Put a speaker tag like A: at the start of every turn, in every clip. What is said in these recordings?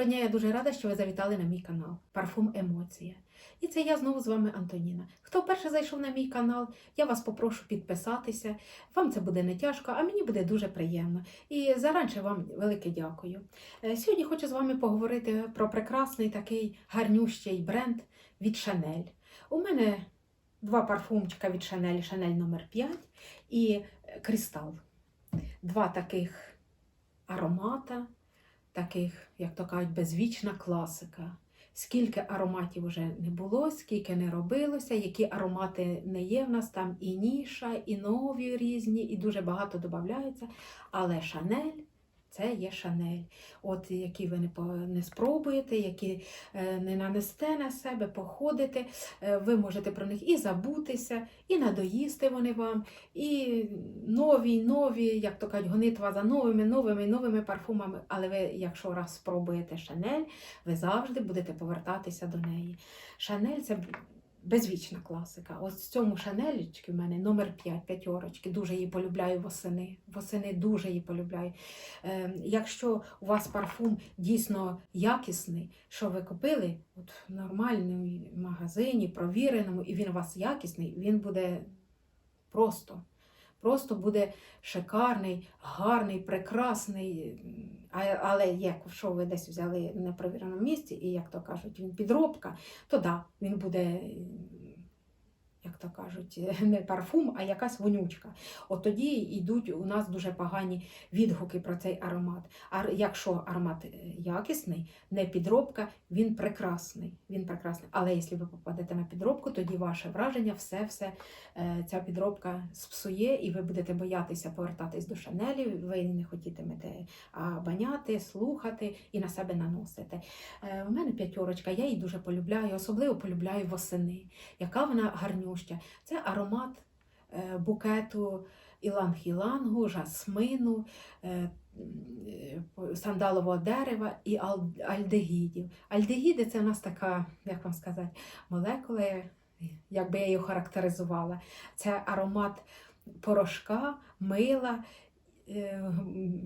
A: Доброго дня, я дуже рада, що ви завітали на мій канал Парфум Емоція. І це я знову з вами Антоніна. Хто вперше зайшов на мій канал, я вас попрошу підписатися. Вам це буде не тяжко, а мені буде дуже приємно. І заранше вам велике дякую. Е, Сьогодні хочу з вами поговорити про прекрасний такий гарнющий бренд від Chanel. У мене два парфумчика від Chanel, Chanel номер 5 і Кристал. Два таких аромата таких, як то кажуть, безвічна класика. Скільки ароматів вже не було, скільки не робилося, які аромати не є в нас там і ніша, і нові різні, і дуже багато додається. Але Шанель це є Шанель. От які ви не, спробуєте, які е, не нанесте на себе, походите, ви можете про них і забутися, і надоїсти вони вам, і нові, нові, як то кажуть, гонитва за новими, новими, новими парфумами. Але ви, якщо раз спробуєте Шанель, ви завжди будете повертатися до неї. Шанель це безвічна класика. Ось в цьому шанелічки в мене номер 5, п'ятерочки. Дуже її полюбляю восени. Восени дуже її полюбляю. Е, якщо у вас парфум дійсно якісний, що ви купили от, в нормальному магазині, провіреному, і він у вас якісний, він буде просто. Просто буде шикарний, гарний, прекрасний. Але якщо ви десь взяли в непровіреному місці, і, як то кажуть, він підробка, то да, він буде, як то кажуть, не парфум, а якась вонючка. От тоді йдуть у нас дуже погані відгуки про цей аромат. А якщо аромат е, якісний, не підробка, він прекрасний. Він прекрасний. Але якщо ви попадете на підробку, тоді ваше враження, все-все е, ця підробка спсує, і ви будете боятися повертатись до шанелі, ви не хотітимете баняти, слухати і на себе наносити. Е, У мене п'ятерочка, я її дуже полюбляю, особливо полюбляю восени. Яка вона гарнюща. Це аромат е, букету іланг-ілангу, жасмину, е, сандалового дерева і альдегідів. Альдегіди це у нас така, як вам сказати, молекули, як би я її характеризувала. Це аромат порошка, мила, е,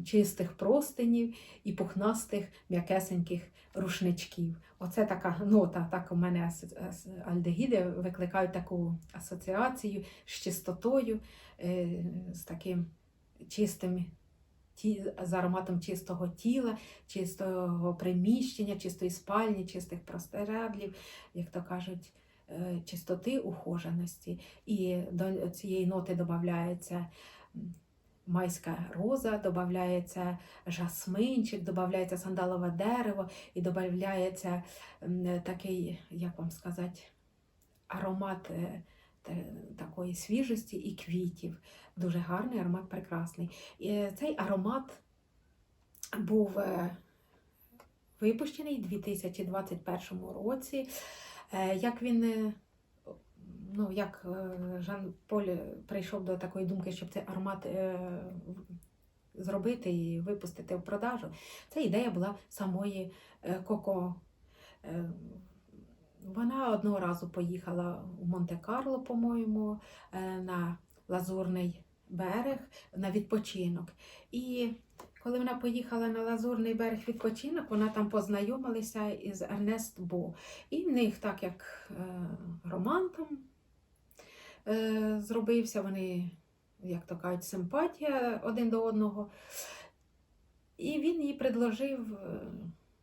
A: чистих простинів і пухнастих м'якесеньких рушничків. Оце така нота, так у мене альдегіди викликають таку асоціацію з чистотою, е, з таким чистим. З ароматом чистого тіла, чистого приміщення, чистої спальні, чистих простирадлів, як то кажуть, е, чистоти, ухоженості. І до цієї ноти додається майська роза, додається жасминчик, додається сандалове дерево і додається такий, як вам сказати, аромат е, такої свіжості і квітів. Дуже гарний аромат, прекрасний. І е, цей аромат був е, випущений у 2021 році. Як він, ну, як е, Жан Поль прийшов до такої думки, щоб цей аромат е, зробити і випустити в продажу, ця ідея була самої е, Коко. Вона одного разу поїхала у Монте-Карло, по-моєму, на Лазурний берег на відпочинок. І коли вона поїхала на Лазурний берег відпочинок, вона там познайомилася із Ернест Бо. І в них так як роман там зробився, вони, як то кажуть, симпатія один до одного. І він їй предложив е,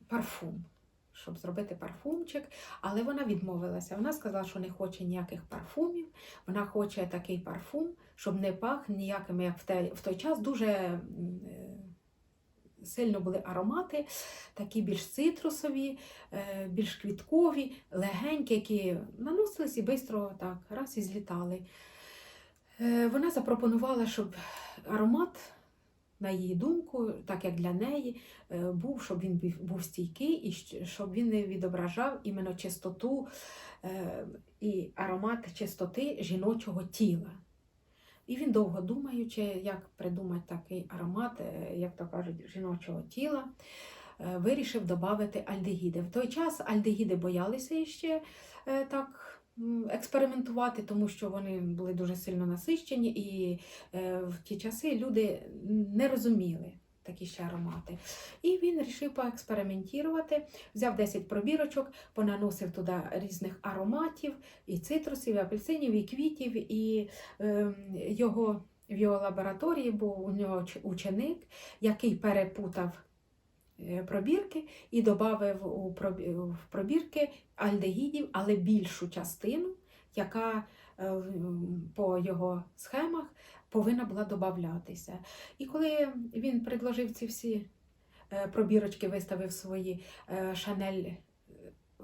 A: парфум, щоб зробити парфумчик, але вона відмовилася. Вона сказала, що не хоче ніяких парфумів, вона хоче такий парфум, щоб не пах ніякими, як в, той час дуже е, сильно були аромати, такі більш цитрусові, е, більш квіткові, легенькі, які наносились і швидко так раз і злітали. Е, Вона запропонувала, щоб аромат, на її думку, так як для неї, е, був, щоб він був- стійкий і щоб він не відображав іменно чистоту і аромат чистоти жіночого тіла. І він довго думаючи, як придумати такий аромат, е, як то кажуть, жіночого тіла, е, вирішив додати альдегіди. В той час альдегіди боялися ще е, так експериментувати, тому що вони були дуже сильно насищені, і в ті часи люди не розуміли. Такі ще аромати. І він вирішив поекспериментувати, взяв 10 пробірочок, понаносив туди різних ароматів, і цитрусів, і апельсинів, і квітів, і е, його в його лабораторії був у нього ученик, який перепутав е, пробірки і додав у пробірки альдегідів, але більшу частину, яка е, по його схемах повинна була додатися. І коли він предложив ці всі е, пробірочки, виставив свої е, шанель, е,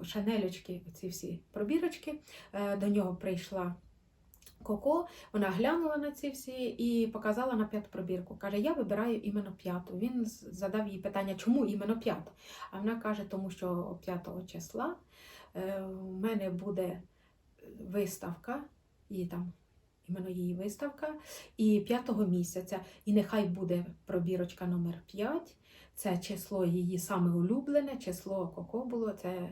A: шанелючки, ці всі пробірочки, до нього прийшла Коко, вона глянула на ці всі і показала на п'яту пробірку. Каже, я вибираю іменно п'яту. Він задав їй питання, чому іменно п'яту? А вона каже, тому що 5 числа у мене буде виставка, і там іменно її виставка, і 5 місяця. І нехай буде пробірочка номер 5. Це число її саме улюблене, число Коко було, це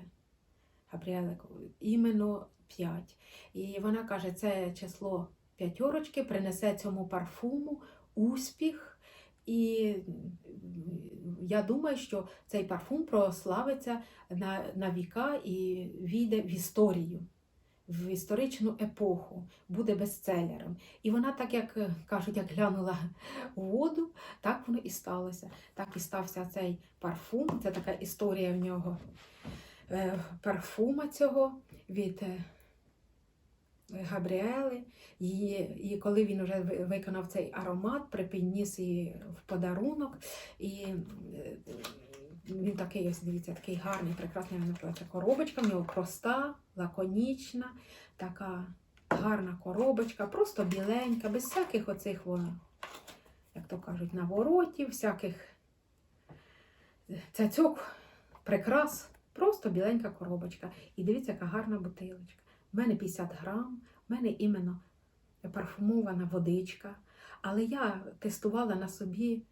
A: Габріеле іменно 5. І вона каже, це число п'ятерочки принесе цьому парфуму успіх. І я думаю, що цей парфум прославиться на, на віка і війде в історію, в історичну епоху, буде бестселером. І вона, так як е, кажуть, як глянула у воду, так воно і сталося. Так і стався цей парфум. Це така історія в нього е, парфума цього від. е, Габріели, і, коли він вже виконав цей аромат, припідніс її в подарунок. І він такий, ось дивіться, такий гарний, прекрасний називається коробочка. В нього проста, лаконічна, така гарна коробочка, просто біленька, без всяких оцих, во, як то кажуть, наворотів, всяких цяцьок, прикрас. Просто біленька коробочка. І дивіться, яка гарна бутилочка. У мене 50 грам, в мене іменно парфумована водичка. Але я тестувала на собі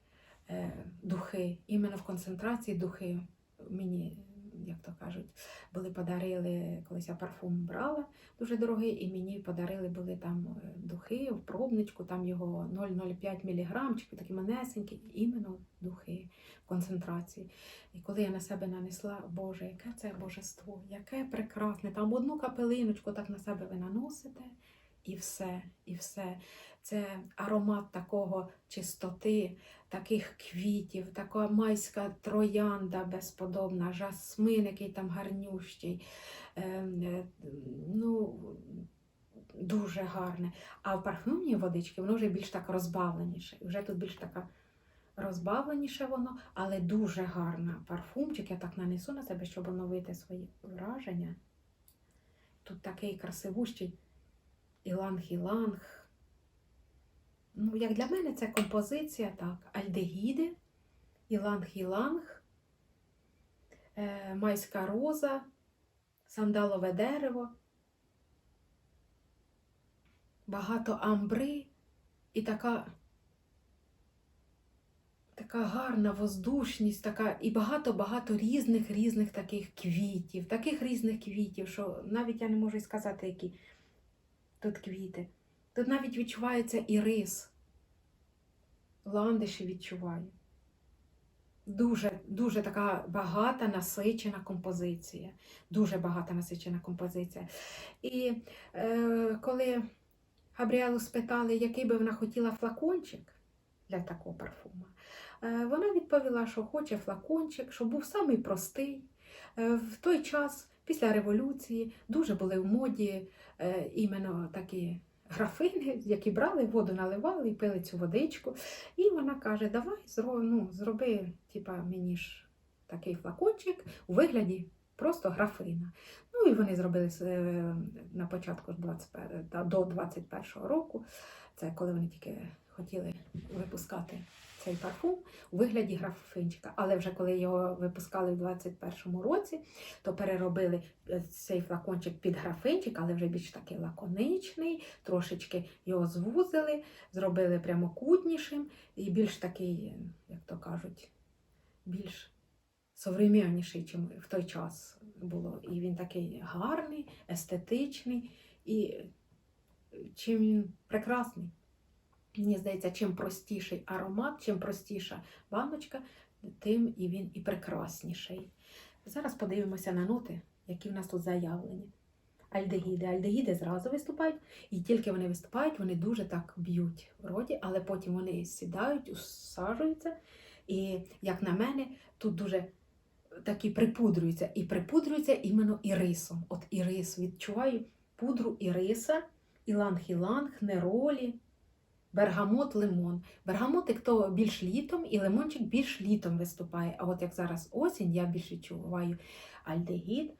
A: духи, іменно в концентрації духи. Мені, як то кажуть, були подарили, колись я парфум брала дуже дорогий, і мені подарили були там е, духи в пробничку, там його 0,05 міліграмчики, такі манесенькі, іменно духи в концентрації. І коли я на себе нанесла, Боже, яке це божество, яке прекрасне. Там одну капелиночку так на себе ви наносите, і все, і все. Це аромат такого чистоти, таких квітів, така майська троянда безподобна, жасмин, який там гарнющий. Е, е, ну, дуже гарне. А в парфюмній водички воно вже більш так розбавленіше. Вже тут більш така розбавленіше воно, але дуже гарна парфумчик. Я так нанесу на себе, щоб оновити свої враження. Тут такий красивущий іланг-іланг. Ну, як для мене це композиція, так, альдегіди, іланг-іланг, е, майська роза, сандалове дерево, багато амбри і така така гарна воздушність, така, і багато-багато різних різних таких квітів, таких різних квітів, що навіть я не можу й сказати, які тут квіти. Тут навіть відчувається і рис. Ландиші відчуваю. Дуже, дуже така багата, насичена композиція. Дуже багата насичена композиція. І е, коли Габріелу спитали, який би вона хотіла флакончик для такого парфума, е, вона відповіла, що хоче флакончик, щоб був самий простий. Е, в той час, після революції, дуже були в моді е, іменно такі графини, які брали, воду наливали і пили цю водичку. І вона каже: Давай зро, ну, зроби типа, мені ж такий флакончик у вигляді просто графина. Ну і вони зробили е, на початку ж 21, до 21-го року. Це коли вони тільки хотіли випускати цей парфум у вигляді графинчика. Але вже коли його випускали в 21-му році, то переробили е, цей флакончик під графинчик, але вже більш такий лаконичний, трошечки його звузили, зробили прямокутнішим і більш такий, як то кажуть, більш современніший, чим в той час було. І він такий гарний, естетичний і чим він прекрасний. Мені здається, чим простіший аромат, чим простіша баночка, тим і він і прекрасніший. Зараз подивимося на ноти, які в нас тут заявлені. Альдегіди. Альдегіди зразу виступають, і тільки вони виступають, вони дуже так б'ють в роді, але потім вони сідають, усаджуються. І, як на мене, тут дуже такі припудрюються. І припудрюються іменно ірисом. От ірис відчуваю пудру іриса, іланг-іланг, неролі, бергамот, лимон. Бергамотик то більш літом, і лимончик більш літом виступає. А от як зараз осінь, я більше відчуваю альдегід,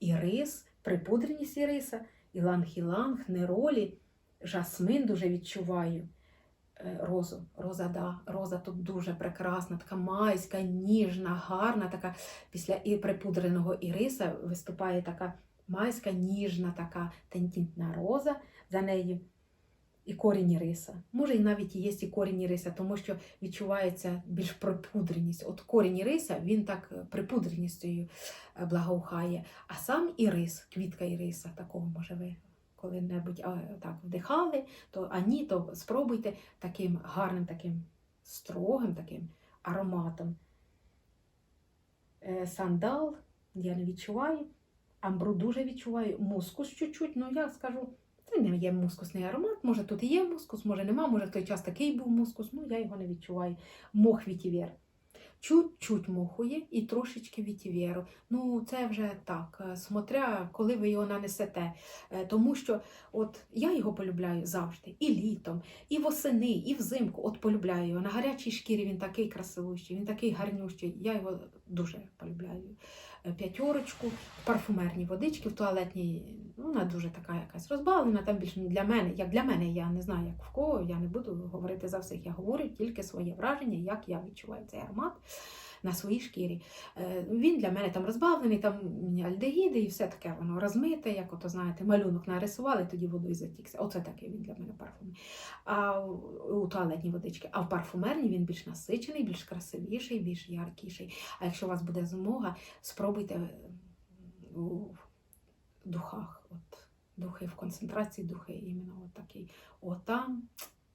A: ірис, припудреність іриса, іланг-іланг, неролі, жасмин дуже відчуваю. Е, Розу, роза, да. роза тут дуже прекрасна, така майська, ніжна, гарна, така після і припудреного іриса виступає така майська, ніжна, така тендітна роза, за нею і корінь іриса. Може, і навіть є і корінь іриса, тому що відчувається більш припудреність. От корінь іриса, він так е, припудреністю е, благоухає. А сам ірис, квітка іриса, такого може ви коли-небудь так вдихали, то а то спробуйте таким гарним, таким строгим таким ароматом. Е, Сандал я не відчуваю, амбру дуже відчуваю, мускус чуть-чуть, ну я скажу, не є мускусний аромат. Може тут і є мускус, може нема, може в той час такий був мускус, ну я його не відчуваю. Мох вітівер. Чуть-чуть моху є і трошечки вітівєру. Ну, це вже так, е, смотря, коли ви його нанесете. Е, Тому що от я його полюбляю завжди. І літом, і восени, і взимку. От полюбляю його. На гарячій шкірі він такий красивущий, він такий гарнющий. Я його дуже полюбляю. Е, П'ятерочку, в парфумерній водички, в туалетній, ну, вона дуже така якась розбавлена, там більше для мене, як для мене, я не знаю, як в кого, я не буду говорити за всіх. Я говорю тільки своє враження, як я відчуваю цей аромат на своїй шкірі. Е, Він для мене там розбавлений, там альдегіди і все таке воно розмите, як ото, знаєте, малюнок нарисували, тоді водою затікся. Оце такий він для мене парфумний. А у туалетній водички. А в парфумерній він більш насичений, більш красивіший, більш яркіший. А якщо у вас буде змога, спробуйте е, духах. От, духи в концентрації, духи іменно от такий. От там,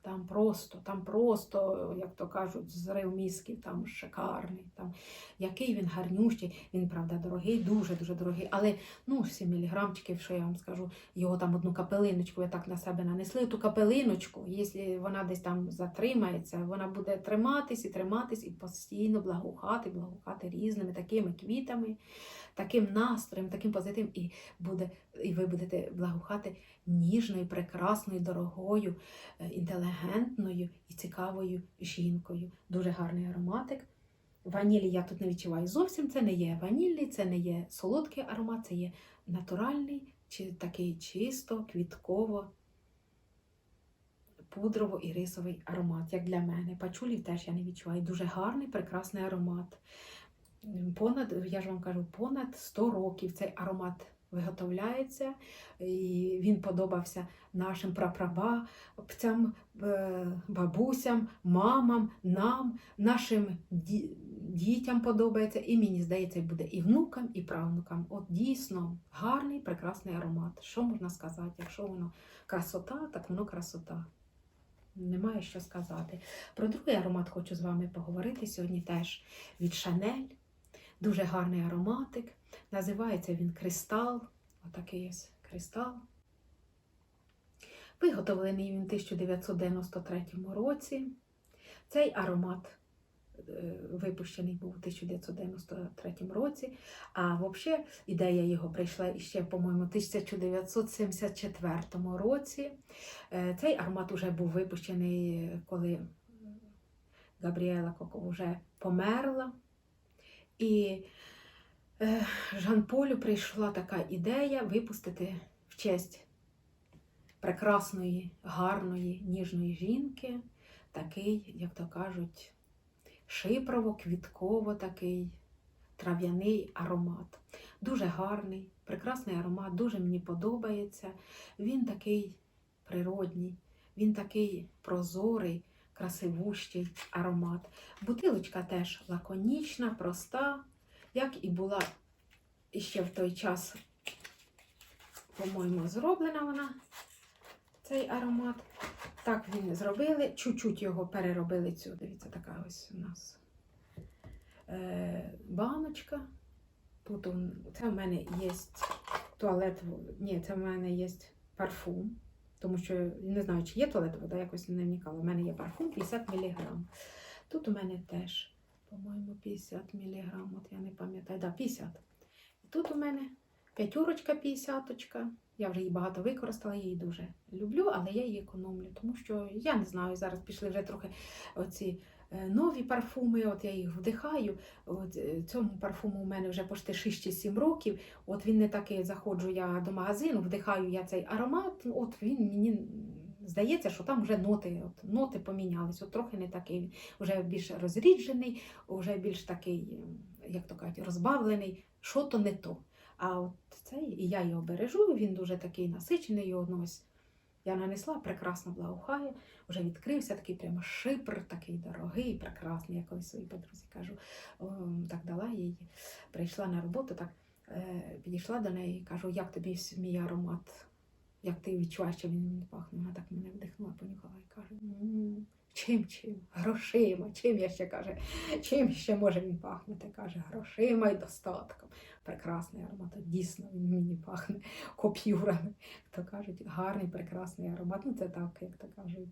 A: там просто, там просто, як то кажуть, зрив мізків, там шикарний. Там, який він гарнющий, він, правда, дорогий, дуже-дуже дорогий. Але ну, 7 міліграмчиків, що я вам скажу, його там одну капелиночку ви так на себе нанесли. Ту капелиночку, якщо вона десь там затримається, вона буде триматись і триматись, і постійно благоухати, благоухати різними такими квітами, таким настроєм, таким позитивом, і буде, і ви будете благоухати ніжною, прекрасною, дорогою, е, інтелігентною і цікавою жінкою. Дуже гарний ароматик. Ванілі я тут не відчуваю зовсім. Це не є ванільний, це не є солодкий аромат, це є натуральний, чи такий чисто, квітково, пудрово-ірисовий аромат, як для мене. Пачулів теж я не відчуваю. Дуже гарний, прекрасний аромат. Понад, я ж вам кажу, понад 100 років цей аромат виготовляється, і він подобався нашим прапрабабцям, е, бабусям, мамам, нам, нашим дітям подобається, і мені здається, буде і внукам, і правнукам. От дійсно гарний, прекрасний аромат. Що можна сказати? Якщо воно красота, так воно красота. Немає що сказати. Про другий аромат хочу з вами поговорити сьогодні теж від Шанель. Дуже гарний ароматик. Називається він Кристал. Отакий ось кристал. Виготовлений він у 1993 році. Цей аромат е, випущений був у 1993 році. А взагалі ідея його прийшла ще, по-моєму, у 1974 році. Е, Цей аромат вже був випущений, коли Габріела Коко вже померла. І е, Жан-Полю прийшла така ідея випустити в честь прекрасної, гарної, ніжної жінки такий, як то кажуть, шипрово-квітково такий трав'яний аромат. Дуже гарний, прекрасний аромат, дуже мені подобається. Він такий природній, він такий прозорий, красивущий аромат. Бутилочка теж лаконічна, проста, як і була ще в той час, по-моєму, зроблена вона, цей аромат. Так він зробили, чуть-чуть його переробили цю. Дивіться, така ось у нас е, баночка. Тут це в мене є туалет, ні, це в мене є парфум. Тому що не знаю, чи є туалет, вода якось не вникала. У мене є парфум 50 мг. Тут у мене теж, по-моєму, 50 мг. От я не пам'ятаю, да, 50. І тут у мене п'ятюрочка, 50 Я вже її багато використала, її дуже люблю, але я її економлю, тому що я не знаю, зараз пішли вже трохи оці нові парфуми, от я їх вдихаю. От е, цьому парфуму у мене вже почти 6 чи 7 років. От він не такий, заходжу я до магазину, вдихаю я цей аромат, от він мені здається, що там вже ноти, от, ноти помінялись, от трохи не такий, вже більш розріджений, вже більш такий, е, як то кажуть, розбавлений, що то не то. А от цей, і я його бережу, він дуже такий насичений, його ось я нанесла, прекрасно благоухає, вже відкрився, такий прямо шипр, такий дорогий, прекрасний. Я колись своїй подрузі кажу, о, так дала їй. Прийшла на роботу, так е, підійшла до неї і кажу, як тобі мій аромат, як ти відчуваєш, що він пахне. Вона так мене вдихнула, понюхала і каже, «М, чим чим? Грошима, чим я ще каже, чим ще може він пахнути? каже, грошима і достатком. Прекрасний аромат, дійсно він мені пахне коп'юрами. То кажуть, гарний, прекрасний аромат. Ну, це так, як то кажуть,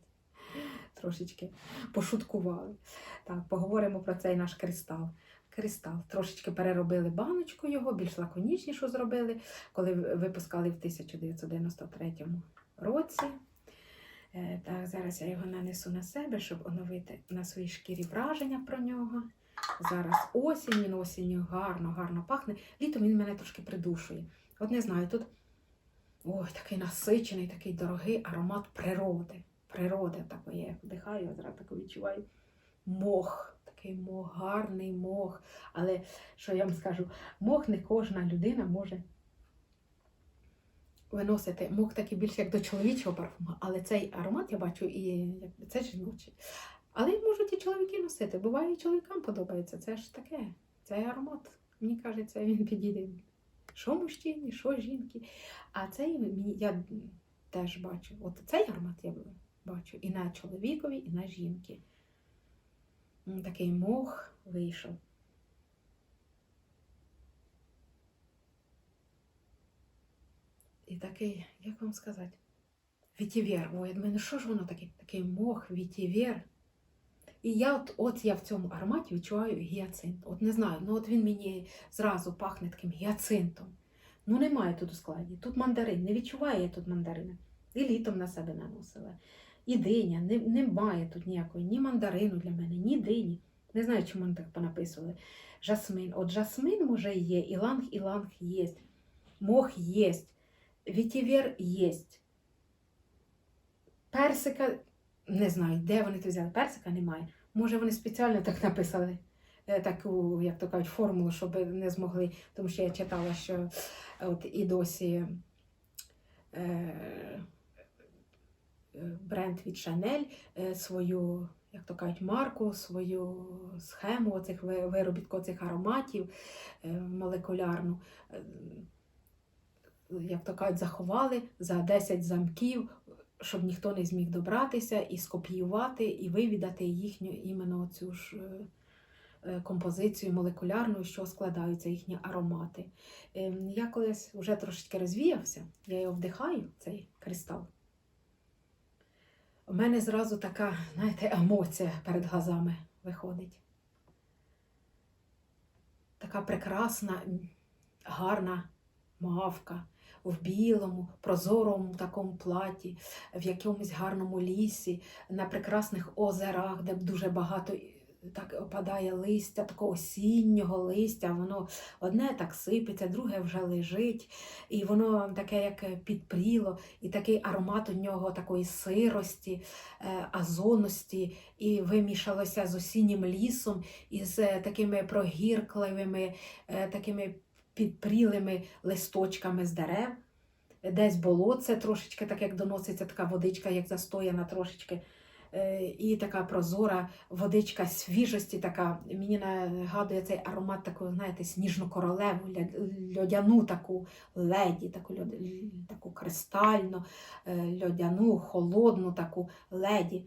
A: трошечки пошуткували. Так, поговоримо про цей наш кристал. Кристал. Трошечки переробили баночку його, більш лаконічнішу зробили, коли випускали в 1993 році. Е, Так, зараз я його нанесу на себе, щоб оновити на своїй шкірі враження про нього. Зараз осінь, він осінню гарно, гарно пахне. Літом він мене трошки придушує. От не знаю, тут ой, такий насичений, такий дорогий аромат природи. Природи такої. Я вдихаю, я зразу так відчуваю мох, такий мох, гарний мох. Але що я вам скажу, мох не кожна людина може виносити. Мох такий більше як до чоловічого парфуму, але цей аромат я бачу і це жіночий. Але можуть і чоловіки носити. Буває, і чоловікам подобається. Це ж таке. Цей аромат, мені кажеться, він підійде. Що мужчині, що жінки. А цей я теж бачу. От цей аромат я бачу і на чоловікові, і на жінки. Такий мох вийшов. І такий, як вам сказати, вітівер. Ой, думаю, ну що ж воно таке? Такий мох, вітівер. І я от, от я в цьому ароматі відчуваю гіацинт. От не знаю, ну от він мені зразу пахне таким гіацинтом. Ну немає тут у складі. Тут мандарин, не відчуваю я тут мандарина. І літом на себе наносила. І диня, не, немає тут ніякої, ні мандарину для мене, ні дині. Не знаю, чому вони так понаписували. Жасмин. От жасмин може є, іланг, іланг є, мох є, вітівер є. Персика, не знаю, де вони це взяли. Персика немає. Може, вони спеціально так написали, е, таку, як то кажуть, формулу, щоб не змогли. Тому що я читала, що от і досі е, е, бренд від Chanel е, свою, як то кажуть, марку, свою схему оцих ви- виробітку цих ароматів молекулярну. Як то кажуть, заховали за 10 замків, щоб ніхто не зміг добратися і скопіювати, і вивідати їхню іменно цю ж е, е, композицію молекулярну, що складаються їхні аромати. Ем, Я колись вже трошечки розвіявся, я його вдихаю, цей кристал. У мене зразу така, знаєте, емоція перед глазами виходить. Така прекрасна, гарна мавка в білому, прозорому такому платі, в якомусь гарному лісі, на прекрасних озерах, де дуже багато так опадає листя, такого осіннього листя, воно одне так сипеться, друге вже лежить, і воно таке, як підпріло, і такий аромат у нього такої сирості, е, азонності, і вимішалося з осіннім лісом, і з е, такими прогіркливими, е, такими підпрілими листочками з дерев. Десь болотце трошечки, так як доноситься така водичка, як застояна трошечки Е, І така прозора водичка свіжості, така мені нагадує цей аромат такого, знаєте, сніжну королеву, льодяну таку леді, таку, льод- таку кристальну, е, льодяну, холодну таку леді.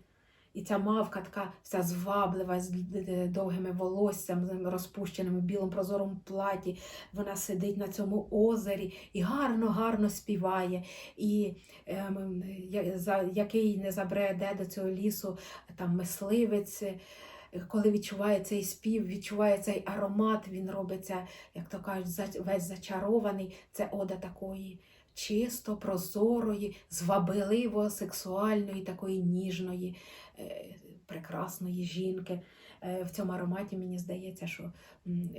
A: І ця мавка така вся зваблива, з д- д- довгими волоссям, з розпущеними в білому прозорому платі. Вона сидить на цьому озері і гарно-гарно співає. І ем, який не забреде до цього лісу, там мисливець. е, Коли відчуває цей спів, відчуває цей аромат, він робиться, як то кажуть, весь зачарований. Це ода такої чисто, прозорої, звабливо сексуальної, такої ніжної, е, прекрасної жінки. Е, В цьому ароматі мені здається, що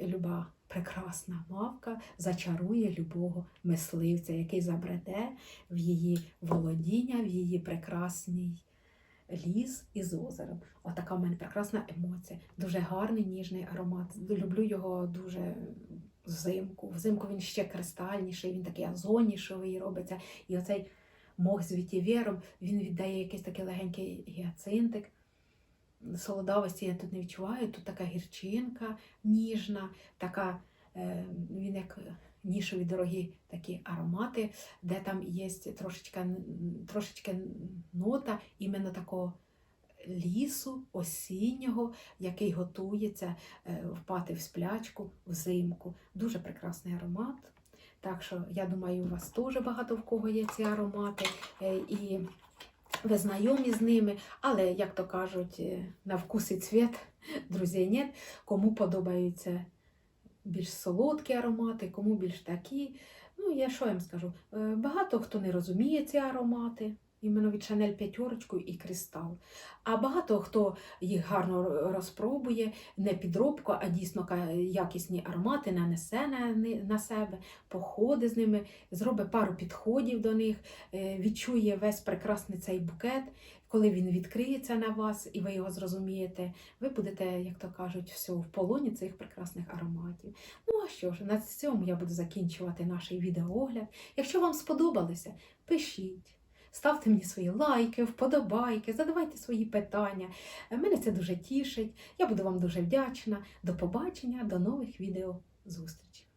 A: люба прекрасна мавка зачарує любого мисливця, який забреде в її володіння, в її прекрасній ліс із озером. Отака в мене прекрасна емоція. Дуже гарний ніжний аромат. Люблю його дуже взимку. Взимку він ще кристальніший, він такий озоніший робиться. І оцей мох з вітівером, він віддає якийсь такий легенький гіацинтик. Солодовості я тут не відчуваю, тут така гірчинка ніжна, така, е, він як нішові дорогі такі аромати, де там є трошечка, трошечки нота іменно такого лісу осіннього, який готується е, впати в сплячку взимку. Дуже прекрасний аромат. Так що я думаю, у вас теж багато в кого є ці аромати. е, І ви знайомі з ними, але, як то кажуть, е, на вкус і цвіт, друзі, нет. Кому подобаються більш солодкі аромати, кому більш такі. Ну, я що я вам скажу? Багато хто не розуміє ці аромати, іменно від Шанель п'ятерочку і Кристал. А багато хто їх гарно розпробує, не підробку, а дійсно якісні аромати нанесе на, себе, походи з ними, зробить пару підходів до них, е, відчує весь прекрасний цей букет. Коли він відкриється на вас і ви його зрозумієте, ви будете, як то кажуть, все в полоні цих прекрасних ароматів. Ну а що ж, на цьому я буду закінчувати наш відеоогляд. Якщо вам сподобалося, пишіть. Ставте мені свої лайки, вподобайки, задавайте свої питання. Мене це дуже тішить. Я буду вам дуже вдячна. До побачення, до нових відео зустрічей!